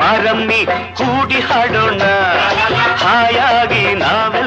ಆರಂಭಿ ಕೂಡಿ ಹಾಡೋಣ. ಹಾಯಾಗಿ ನಾವೇ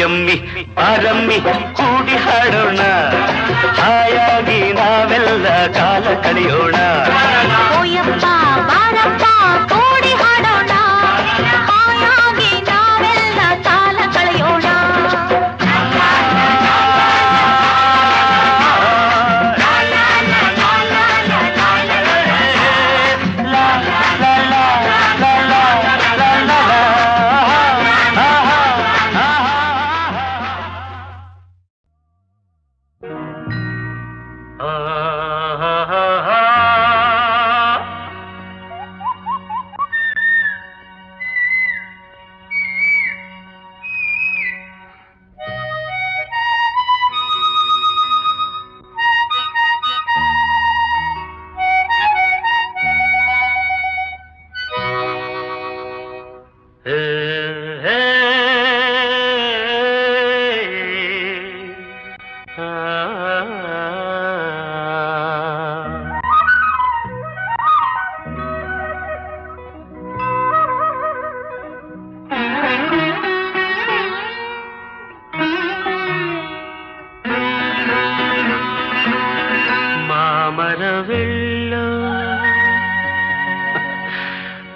ಎಮ್ಮಿ ಆರಮ್ಮಿ ಕೂಡಿ ಹಾಡೋಣ ಹಾಯಾಗಿ ನಾವೆಲ್ಲ ಕಾಲ ಕಳೆಯೋಣ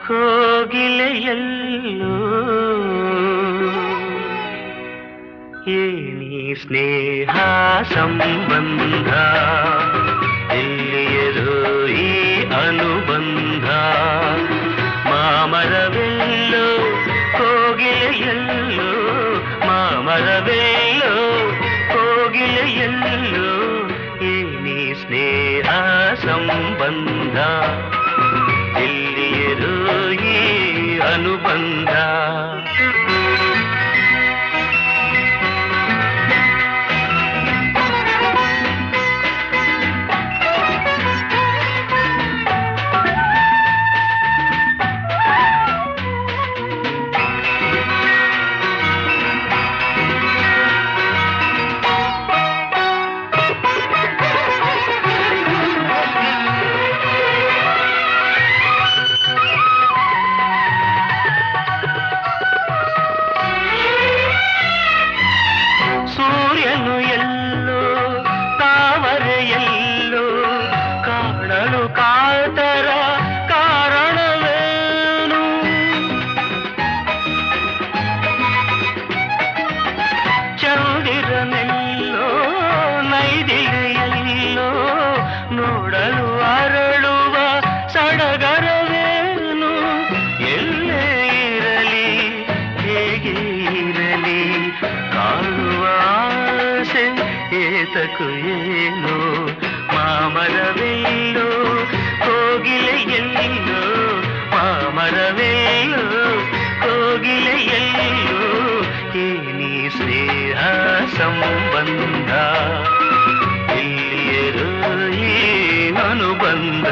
ಕೋಗಿಲೆಯಲ್ಲೂ ಏನಿ ಸ್ನೇಹ ಸಂಬಂಧ ಎಲ್ಲಿಯದು ಈ ಅನುಬಂಧ ಮಾಮರವೇ అనుబంధ ಅರಳುವ ಸಡಗರವೇನು? ಎಲ್ಲೇ ಇರಲಿ ಹೇಗೆ ಇರಲಿ ಕಾಣುವ ಆಸೆ ಏತಕು ಏನು? ಮಾಮರವೇ అనుబంధ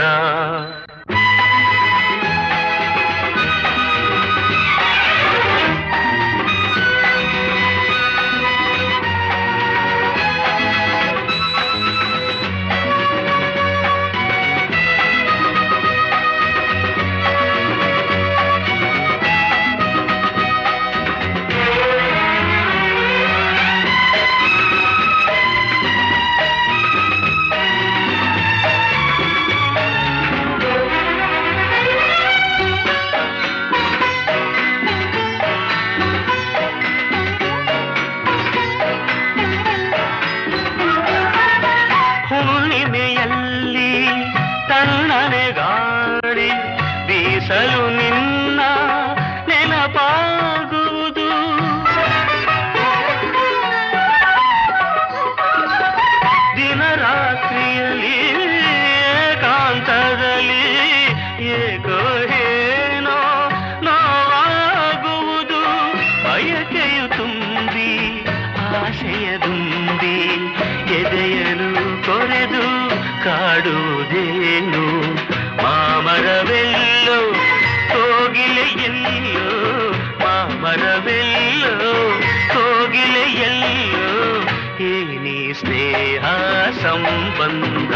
ಸಂಬಂಧ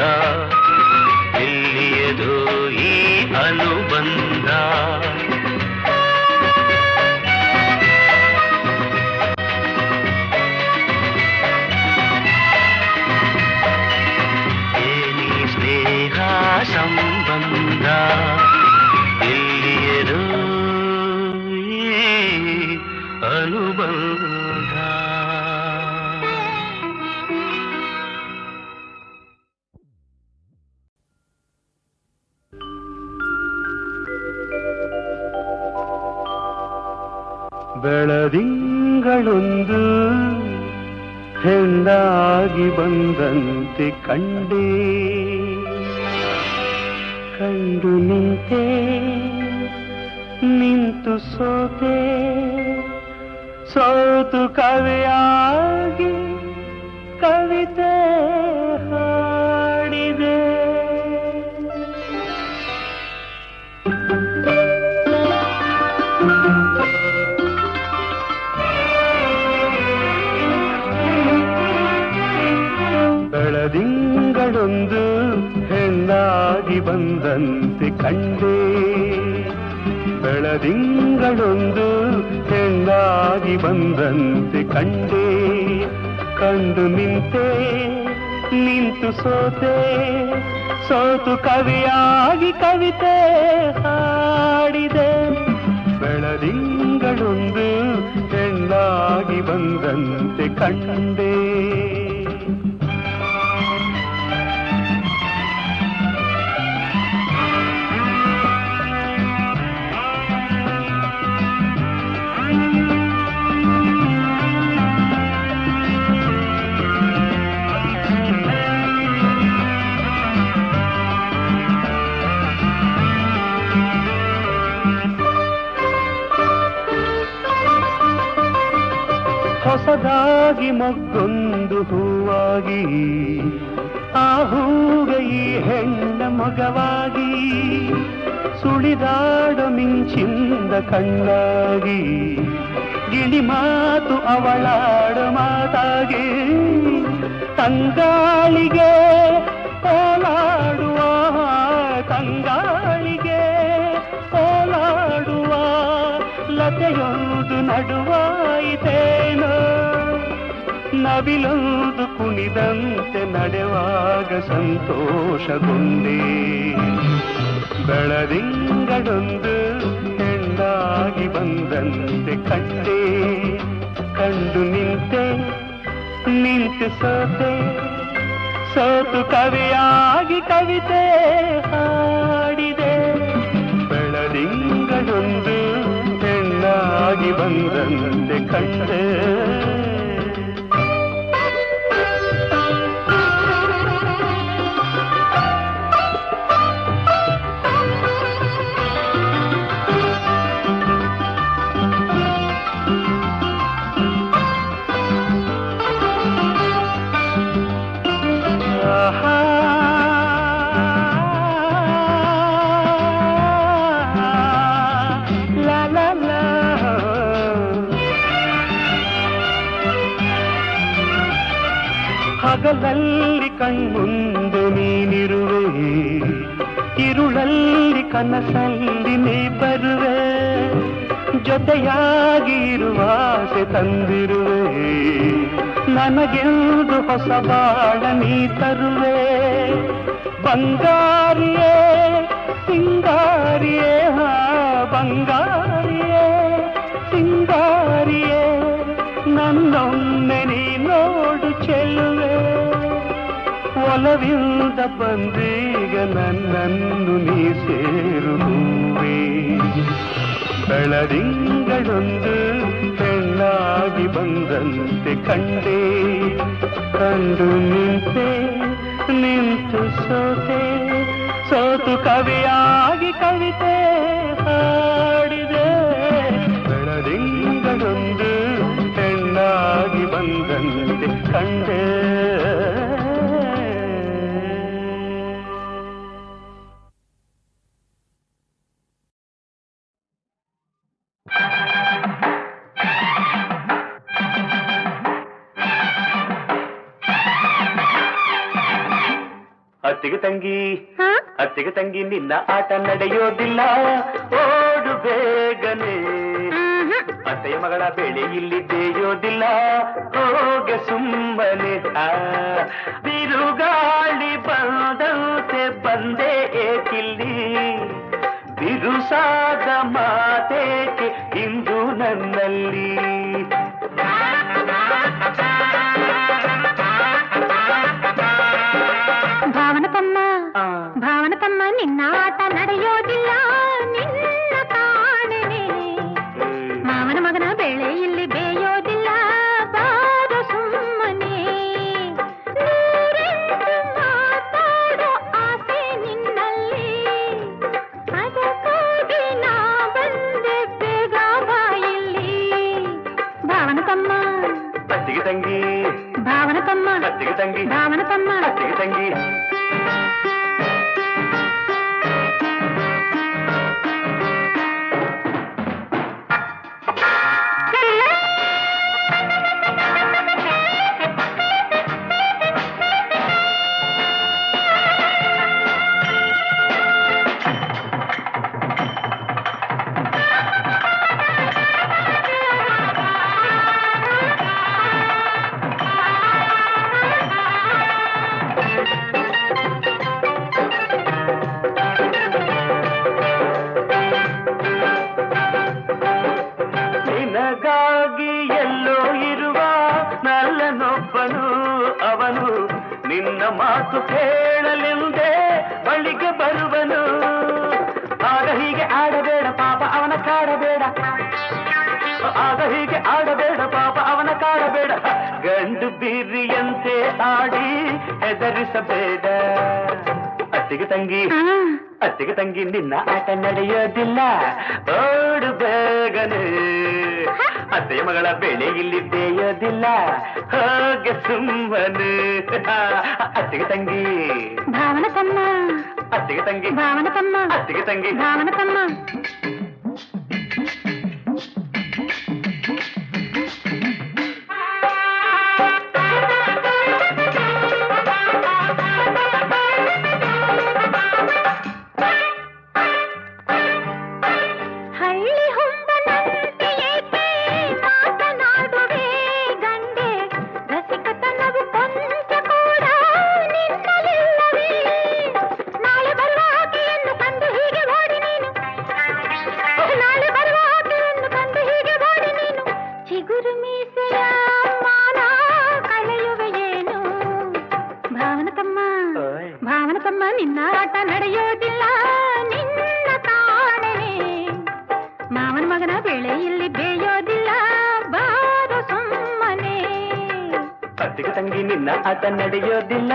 ಎಲ್ಲಿಯದೋ ಈ ಅನುಬಂಧ ಕವಿಯಾಗಿ ಕವಿತೆ ಹಾಡಿದೆ ಬೆಳದಿಂಗಳೊಂದು ಹೆಣ್ಣಾಗಿ ಬಂದಂತೆ ಕಂಡೇ ಬೆಳದಿಂಗಳೊಂದು ಹೆಣ್ಣಾಗಿ ಬಂದಂತೆ ಕಂಡೇ ಕಂಡು ನಿಂತೆ ನಿಂತು ಸೋತೆ ಸೋತು ಕವಿಯಾಗಿ ಕವಿತೆ ಹಾಡಿದೆ ಬೆಳದಿಂಗಳೊಂದು ಹೆಣ್ಣಾಗಿ ಬಂದಂತೆ ಕಂಡೇ ಹೊಸದಾಗಿ ಮೊಗ್ಗೊಂದು ಹೂವಾಗಿ, ಆ ಹೂಗೆ ಹೆಣ್ಣ ಮಗವಾಗಿ, ಸುಳಿದಾಡ ಮಿಂಚಿಂದ ಕಣ್ಣಾಗಿ, ಗಿಳಿ ಮಾತು ಅವಳಾಡ ಮಾತಾಗಿ, ತಂಗಾಳಿಗೆ ಓಲಾಡುವ ತಂಗಾಳಿಗೆ ಓಲಾಡುವ ಲತೆಯೊಂದು ನಡುವಾಯಿತೇನೋ ನವಿಲೊಂದು ಕುಣಿದಂತೆ ನಡೆವಾಗ ಸಂತೋಷಗೊಂಡೇ. ಬೆಳದಿಂಗಳೊಂದು ಹೆಣ್ಣಾಗಿ ಬಂದಂತೆ ಕಟ್ಟೆ ಕಂಡು ನಿಂತೆ, ನಿಂತು ಸೋತೆ. ಸೋತು ಕವಿಯಾಗಿ ಕವಿತೆ ಹಾಡಿದೆ. ಬೆಳದಿಂಗಳೊಂದು ಹೆಣ್ಣಾಗಿ ಬಂದಂತೆ ಕಂಡೆ. ಹಗಲಲ್ಲಿ ಕಣ್ಮುಂದೆ ನೀನಿರುವೆ ಇರುಳಲ್ಲಿ ಕನಸಲ್ಲಿ ನೀ ಬರುವೆ ಜೊತೆಯಾಗಿ ಇರುವ ಆಸೆ ತಂದಿರುವೆ ನನಗೆಂದು ಹೊಸ ಬಾಳ ನೀ ತರುವೆ ಬಂಗಾರಿಯೇ ಸಿಂಗಾರಿಯೇ ಹಾ ಬಂಗಾರಿಯೇ ಒಲವಿಂದ ಬಂದೀಗ ನನ್ನನ್ನು ನೀ ಸೇರುವೆ ಬೆಳದಿಂಗಳೊಂದು ಹೆಣ್ಣಾಗಿ ಬಂದಂತೆ ಕಂಡೆ ಕಂಡು ನಿಂತೆ ನಿಂತು ಸೋತೆ ಸೋತು ತಂಗಿ ಹಾ? ಅತ್ತಿಗೆ ತಂಗಿ ನಿನ್ನ ಆಟ ನಡೆಯೋದಿಲ್ಲ ಓಡು ಬೇಗನೆ ಮ್ಹ್ಮ್. ಅತ್ತೆಯ ಮಗಳ ಬೆಳೆ ಇಲ್ಲಿ ಬೇಯೋದಿಲ್ಲ ಹೋಗೆ ಸುಮ್ಮನೆ ಆ, ಬಿರುಗಾಳಿ ಬಂದಂತೆ ಬಂದೆ ಏಕಿಲ್ಲಿ ಬಿರುಸಾದ ಮಾತೇಕೆ రావణ తిగతంగి రావణ తమ్మ తిగతంగి ನಲ್ಲನೊಬ್ಬನು ಅವನು ನಿನ್ನ ಮಾತು ಕೇಳಲೆಂದೇ ಬಳಿಗೆ ಬರುವನು. ಆಗ ಹೀಗೆ ಆಡಬೇಡ ಪಾಪ ಅವನ ಕಾಡಬೇಡ. ಆಗ ಹೀಗೆ ಆಡಬೇಡ ಪಾಪ ಅವನ ಕಾಡಬೇಡ. ಗಂಡು ಬೀರಿಯಂತೆ ಆಡಿ ಹೆದರಿಸಬೇಡ. ಅತ್ತಿಗೆ ತಂಗಿ. ಅತ್ತಿಗೆ ತಂಗಿ ನಿನ್ನ ಆಟ ನಡೆಯೋದಿಲ್ಲ. ಓಡು ಬೇಗನೆ. ಅತ್ತೆಯ ಮಗಳ ಬೆಳೆ ಇಲ್ಲಿ ಬೇಯೋದಿಲ್ಲ ಹೋಗೆ ಸುಮ್ಮನೆ ಅತ್ತಿಗೆ ತಂಗಿ ಭಾವನ ತಮ್ಮ ಅತ್ತಿಗೆ ತಂಗಿ ಭಾವನ ತಮ್ಮ ಅತ್ತಿಗೆ ತಂಗಿ ಭಾವನ ತಮ್ಮ ಅತ್ತಿಗೆ ತಂಗಿ ನಿನ್ನ ಆಟ ನಡೆಯೋದಿಲ್ಲ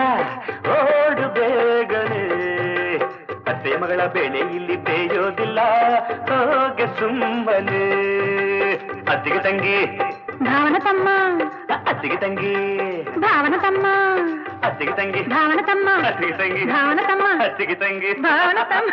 ಓಡು ಬೇಗನೆ ಅತ್ತೆಯ ಮಗಳ ಬೆಳೆ ಇಲ್ಲಿ ಬೇಯೋದಿಲ್ಲ ಹೋಗೆ ಸುಮ್ಮನೆ ಅತ್ತಿಗೆ ತಂಗಿ ಭಾವನ ತಮ್ಮ ಅತ್ತಿಗೆ ತಂಗಿ ಭಾವನ ತಮ್ಮ ಅತ್ತಿಗೆ ತಂಗಿ ಭಾವನ ತಮ್ಮ ಅತ್ತಿಗೆ ತಂಗಿ ಭಾವನ ತಮ್ಮ ಅತ್ತಿಗೆ ತಂಗಿ ಭಾವನ ತಮ್ಮ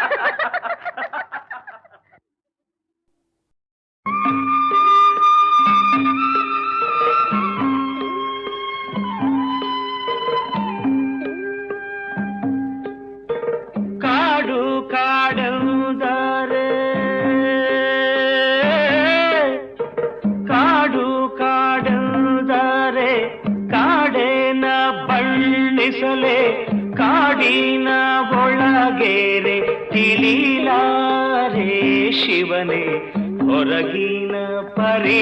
ಶಿವನೇ ಹೊರಗಿನ ಪರೇ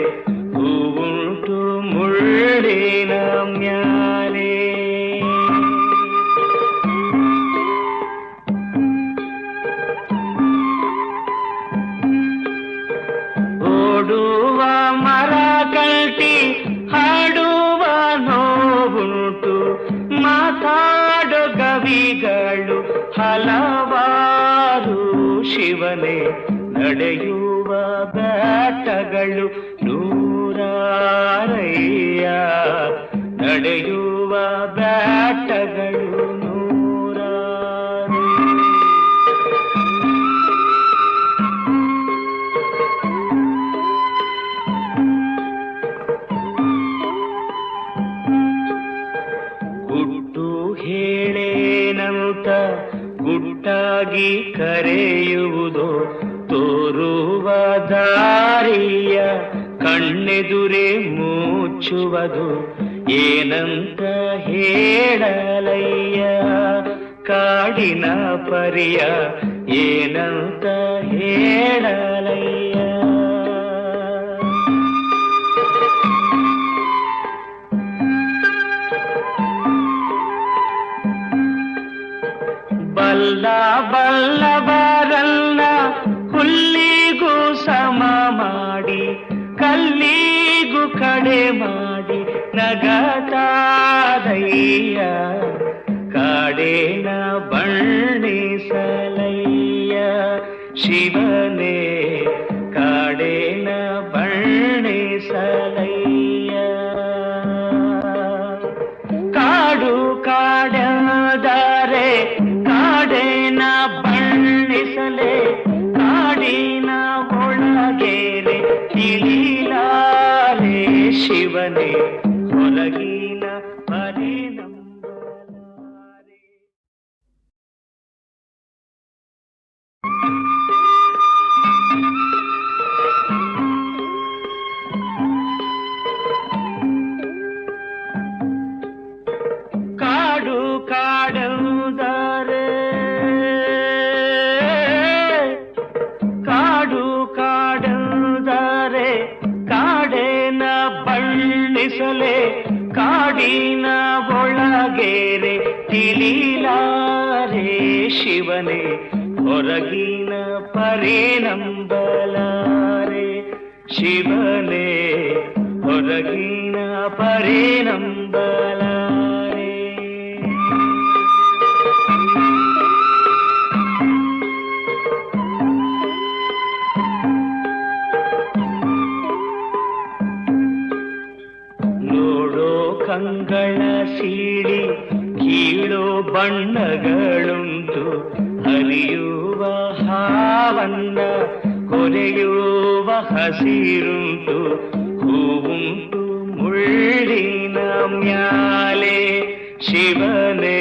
ಗವಿಗಳು ಹಲವಾರು ಶಿವನೇ ನಡೆಯುವ ಬಾಟಗಳು ನೂರಾರಯ್ಯ ನಡೆಯುವ ಕರೆಯುವುದು ತೋರುವ ದಾರಿಯ ಕಣ್ಣೆದುರೇ ಮುಚ್ಚುವುದು ಏನಂತ ಹೇಳಲಯ್ಯ ಕಾಡಿನ ಪರಿಯ ಏನಂತ ಹೇಳಲಯ್ಯ ಬಲ್ಲ ಬಲ್ಲವರಲ್ಲ ನಗತಾದಯ್ಯ ಕಾಡೇನ ಬಣ್ಣಿಸಲಯ್ಯ ಶಿವನೇ ಕಾಡೇನ ಬಣ್ಣಿಸಲಯ್ಯ ಕಾಡು ಕಾಡದರೆ ಕಾಡೇನ ಬಣ್ಣಿಸಲೆ. ಕಾಡಿನ ಒಳಗೇರೆ ತಿಳಿಲಾರೆ ಶಿವನೇ ಹೊರಗಿನ ಹೊರಗಿನ ಪರೇ ನಂಬಲಾರೆ ಶಿವನೇ ಹೊರಗಿನ ಪರೇ ನಂಬಲಾರೆ ನೋಡೋ ಕಂಗಳ ಸೀಳಿ ಕೀಳೋ ಬಣ್ಣಗಳುಂಟು ಹರಿಯುವ ಹಾವನ್ನ ಕೊರೆಯುವ ಹಸಿರುಂಟು ಹೂವುಂಟು ಮುಳ್ಳಿನ ಮ್ಯಾಲೆ ಶಿವನೇ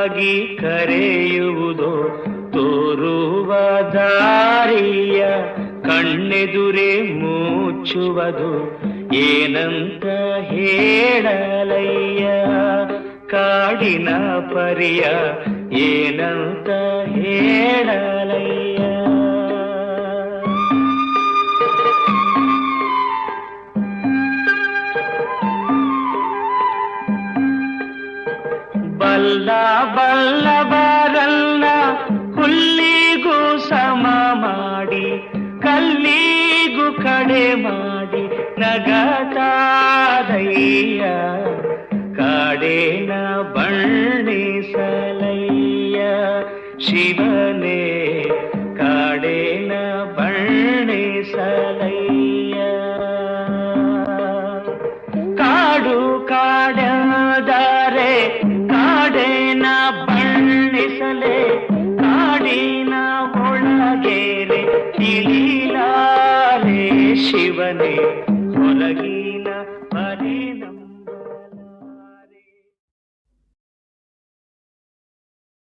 ಗುಟ್ಟಾಗಿ ಕರೆಯುವುದು ತೋರುವ ದಾರಿಯ ಕಣ್ಣೆದುರೆ ಮುಚ್ಚುವುದು. ಏನಂತ ಹೇಳಲಯ್ಯ? ಕಾಡಿನ ಪರಿಯ ಕಲ್ಲಿಗೂ ಕಡೆ ಮಾಡಿ ನಗತಾದಯ್ಯ ಕಾಡೇನ ಬಣ್ಣಿಸಲಯ್ಯ ಶಿವನೇ